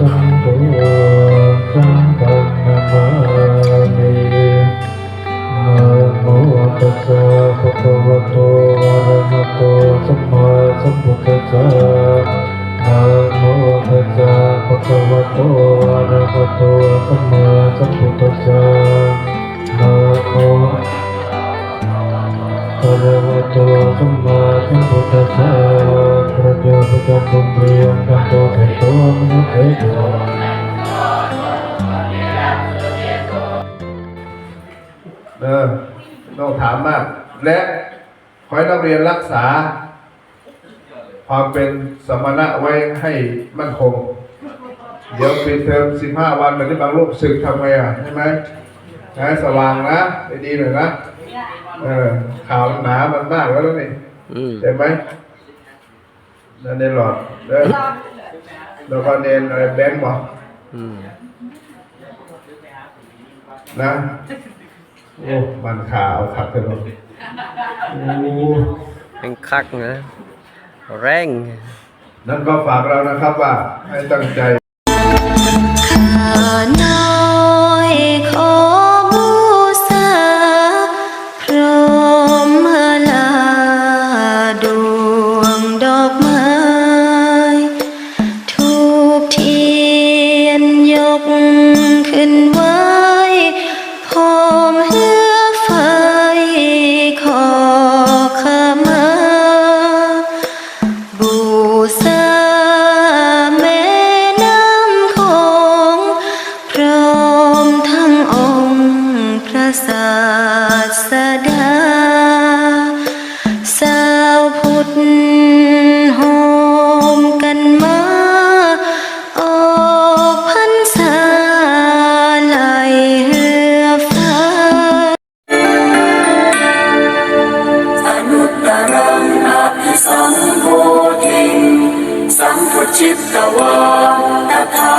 สังโฆสังฆนามามินะโมตัสสะภะคะวะตอะระหตสัมมาสัมพุทธัสสะนะโมตัสสะภะคะวะโตอะระหะโตสัมมาสัมพุทธัสสะนะโมอะระหะโตสัมม ต้องถามมาก และขอให้นักเรียนรักษา ความเป็นสมณะไว้ให้มั่นคง เดี๋ยวปิดเทอมสิบห้าวันเหมือนที่บางลูกศึกทำไงอะใช่ไหมนะสว่างนะไปดีหน่อยนะเออข่าวหนามันมากแล้วนี่อืมใช่ไหมนั่นเนนหลอดเด้อแล้วก็เนนอะไรแบงค์บอกอืมนะ โอ้มันข่าวขับถนนโอ้เป็นคักนะแรงนั่นก็ฝากเรานะครับว่าให้ตั้งใจ ศาสดา สาวพุทธโฮมกันมาออกพรรษาไหลเรือฟ้า อนุตตรังอภิสัมโพธิงสัมพุชิตตวาตถา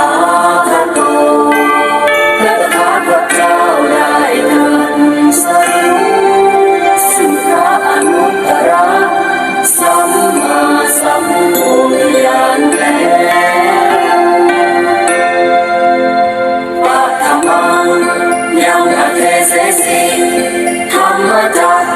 ปัทมังยัง